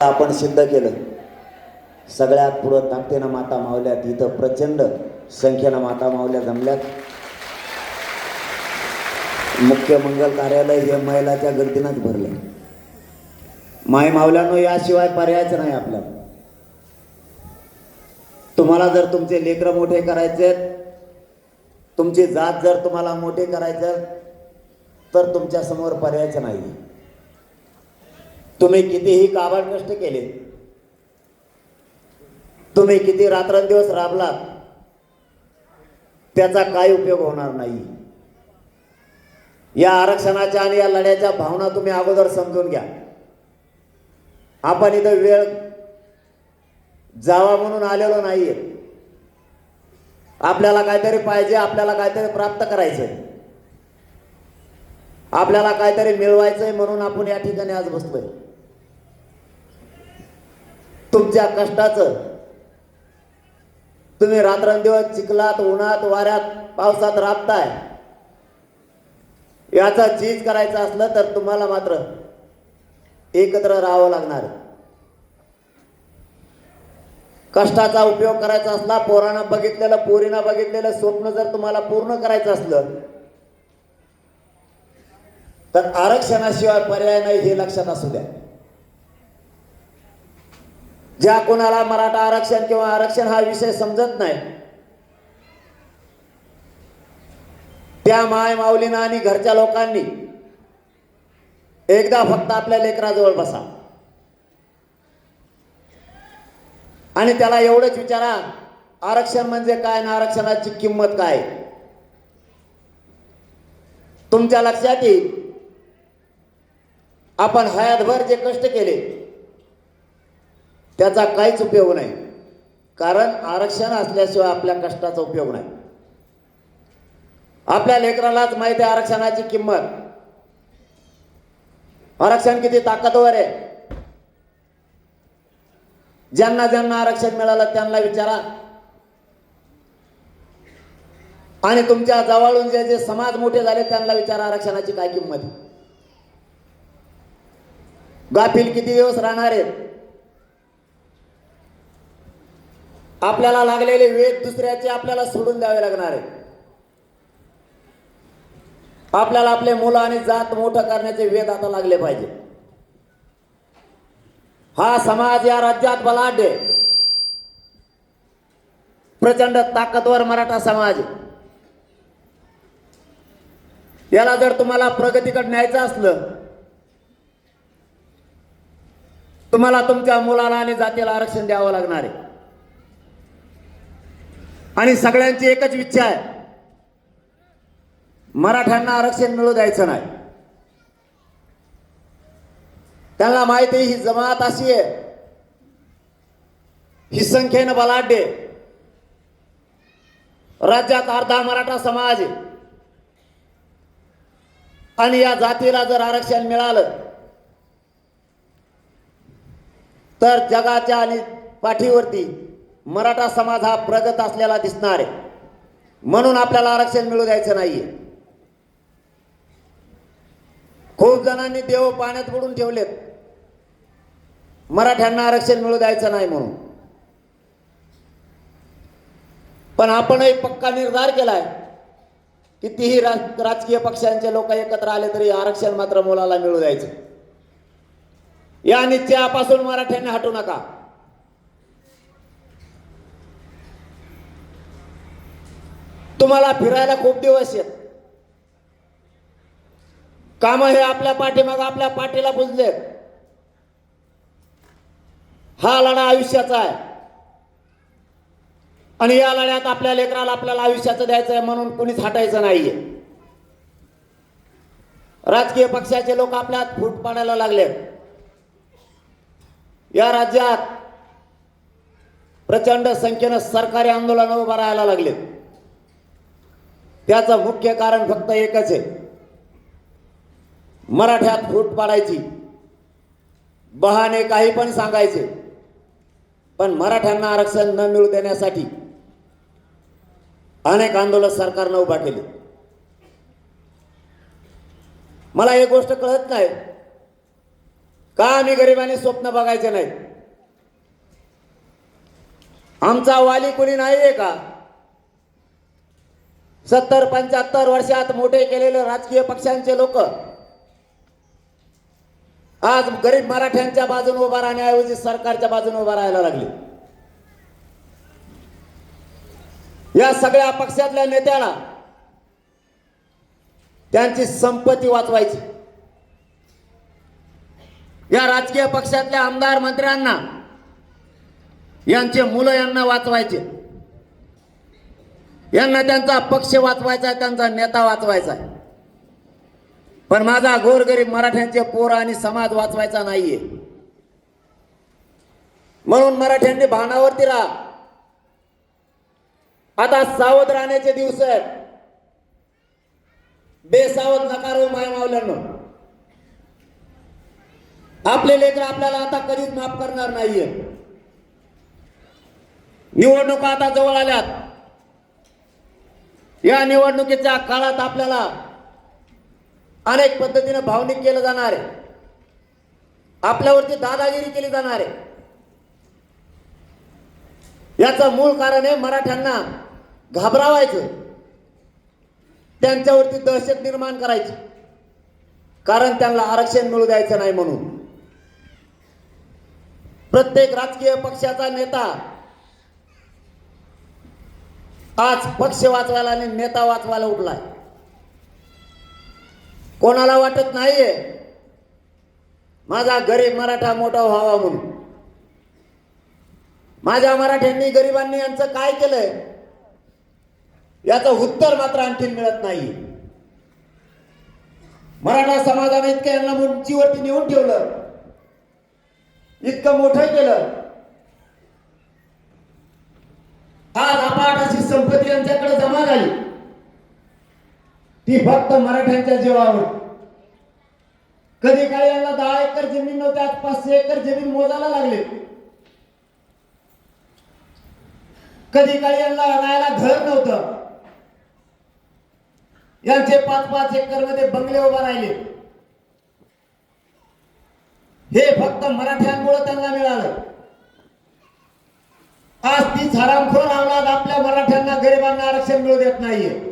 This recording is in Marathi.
आपण सिद्ध केलं. सगळ्यात पुढं ताकदीनं माता मावल्यात इथं प्रचंड संख्येनं माता मावल्या जमल्यात. मुख्य मंगल कार्यालय हे महिलाच्या गर्दीनंच भरलं माय मावल्यानं याशिवाय पर्यायच नाही आपल्या तुम्हाला जर तुमचे लेकरं मोठे करायचे तुमची जात जर तुम्हाला मोठे करायचं तर तुमच्यासमोर पर्यायच नाही तुम्ही कितीही काबाड कष्ट केले तुम्ही किती रात्रंदिवस राबलात त्याचा काही उपयोग होणार नाही. या आरक्षणाच्या आणि या लढ्याच्या भावना तुम्ही अगोदर समजून घ्या. आपण इथं वेळ जावा म्हणून आलेलो नाहीये. आपल्याला काहीतरी पाहिजे आपल्याला काहीतरी प्राप्त करायचंय. आपल्याला काहीतरी मिळवायचंय म्हणून आपण या ठिकाणी आज बसतोय तुमच्या कष्टाचं. तुम्ही रात्रंदिवस चिखलात उन्हात वाऱ्यात पावसात राबताय. याचा चीज करायचं असलं तर तुम्हाला मात्र एकत्र राहावं लागणार. कष्टाचा उपयोग करायचा असला पोरानं बघितलेलं पोरीनं बघितलेलं स्वप्न जर तुम्हाला पूर्ण करायचं असलं तर आरक्षणाशिवाय पर्याय नाही हे लक्षात असू द्या. ज्या कोणाला मराठा आरक्षण किंवा आरक्षण हा विषय समजत नाही त्या माय माऊलीनं आणि घरच्या लोकांनी एकदा फक्त आपल्या लेकराजवळ बसा. आणि त्याला एवढंच विचारा आरक्षण म्हणजे काय ना आरक्षणाची किंमत काय? तुमच्या लक्षात येईल आपण हयातभर जे कष्ट केले त्याचा काहीच उपयोग नाही. कारण आरक्षण असल्याशिवाय आपल्या कष्टाचा उपयोग नाही. आपल्या लेकरालाच माहिती आहे आरक्षणाची किंमत. आरक्षण किती ताकदवर आहे? ज्यांना ज्यांना आरक्षण मिळालं त्यांना विचारा. आणि तुमच्या जवळून जे जे समाज मोठे झाले त्यांना विचारा आरक्षणाची काय किंमत गाफील किती दिवस राहणार आहेत? आपल्याला लागलेले वेद दुसऱ्याचे आपल्याला सोडून द्यावे लागणार आहे. आपल्याला आपले मुलं आणि जात मोठं करण्याचे वेद आता लागले पाहिजे. हा समाज या राज्यात बलाढ्य प्रचंड ताकदवर मराठा समाज याला जर तुम्हाला प्रगतीकडे न्यायचं असलं तुम्हाला तुमच्या मुलाला आणि जातीला आरक्षण द्यावं लागणार आहे. आणि सगळ्यांची एकच इच्छा आहे. मराठ्यांना आरक्षण मिळू द्यायचं नाही. त्यांना माहिती ही जमात अशी आहे. ही संख्येनं बलाढ्य राज्यात अर्धा मराठा समाज आहे. आणि या जातीला जर आरक्षण मिळालं तर जगाच्या आणि पाठीवरती मराठा समाज हा प्रगत असलेला दिसणार आहे. म्हणून आपल्याला आरक्षण मिळू द्यायचं नाहीये. खूप जणांनी देव पाण्यात बुडून ठेवलेत. मराठ्यांना आरक्षण मिळू द्यायचं नाही म्हणून. पण आपणही पक्का निर्धार केलाय. कितीही राज- राजकीय पक्षांचे लोक एकत्र आले तरी आरक्षण मात्र मुलाला मिळू द्यायचं. या निश्चयापासून मराठ्यांनी हटू नका. तुम्हाला फिरायला खूप दिवस आहेत. काम हे आपल्या पाठीमाग आपल्या पाठीला बुजले. हा लढा आयुष्याचा आहे. आणि या लढ्यात आपल्या लेकराला आपल्याला आयुष्याचं द्यायचं आहे म्हणून कुणीच हटायचं नाहीये. राजकीय पक्षाचे लोक आपल्यात फूट पाडायला लागले. या राज्यात प्रचंड संख्येनं सरकारी आंदोलन उभं राहायला लागले. त्याचं मुख्य कारण फक्त एकच आहे. मराठ्यात फूट पाडायची. बहाने काही पण सांगायचे. पण मराठ्यांना आरक्षण न मिळू देण्यासाठी अनेक आंदोलन सरकारनं उभा केले. मला एक गोष्ट कळत नाही. का आम्ही गरिबांनी स्वप्न बघायचे नाही? आमचा वाली कोणी नाहीये का? सत्तर पंच्याहत्तर वर्षात मोठे केलेले राजकीय पक्षांचे लोक आज गरीब मराठ्यांच्या बाजूने उभा राहण्याऐवजी सरकारच्या बाजूने उभा राहायला लागले. या सगळ्या पक्षातल्या नेत्याला त्यांची संपत्ती वाचवायची. या राजकीय पक्षातल्या आमदार मंत्र्यांना यांचे मुलं यांना वाचवायचे. यांना त्यांचा पक्ष वाचवायचा आहे त्यांचा नेता वाचवायचा. आहे पण माझा गोरगरीब मराठ्यांचे पोर आणि समाज वाचवायचा नाहीये. म्हणून मराठ्यांनी भानावरती राहा. आता सावध राहण्याचे दिवस आहेत. बेसावध नकारो हो माय मावल्यानं. आपले लेकर आपल्याला आता कधीच माफ करणार नाहीये. निवडणुका आता जवळ आल्यात. या निवडणुकीच्या काळात आपल्याला अनेक पद्धतीनं भावनिक केलं जाणार आहे. आपल्यावरती दादागिरी केली जाणार आहे. याचं मूळ कारण आहे मराठ्यांना घाबरावायचं. त्यांच्यावरती दहशत निर्माण करायची. कारण त्यांना आरक्षण मिळू द्यायचं नाही म्हणून. प्रत्येक राजकीय पक्षाचा नेता आज पक्ष वाचवायला आणि नेता वाचवायला उठलाय. कोणाला वाटत नाहीये? माझा गरीब मराठा मोठा व्हावा म्हणून. माझ्या मराठ्यांनी गरिबांनी यांचं काय केलंय? याचं उत्तर मात्र आणखीन मिळत नाही मराठा समाजाने इतकं यांना उंचीवरती नेऊन ठेवलं. इतकं मोठं केलं. आज अपाट अशी संपत्ती यांच्याकडे जमा झाली. ती फक्त मराठ्यांच्या जीवावर. कधी काळी यांना दहा एकर जमीन नव्हती आज पाचशे एकर जमीन मोजायला लागले. कधी काळी यांना राहायला घर नव्हतं. यांचे पाच पाच एकरमध्ये बंगले उभा राहिले. हे फक्त मराठ्यांमुळे त्यांना मिळालं. आज तीच हरामखोर अवलाद आपल्या मराठ्यांना गरिबांना आरक्षण मिळू देत नाहीये.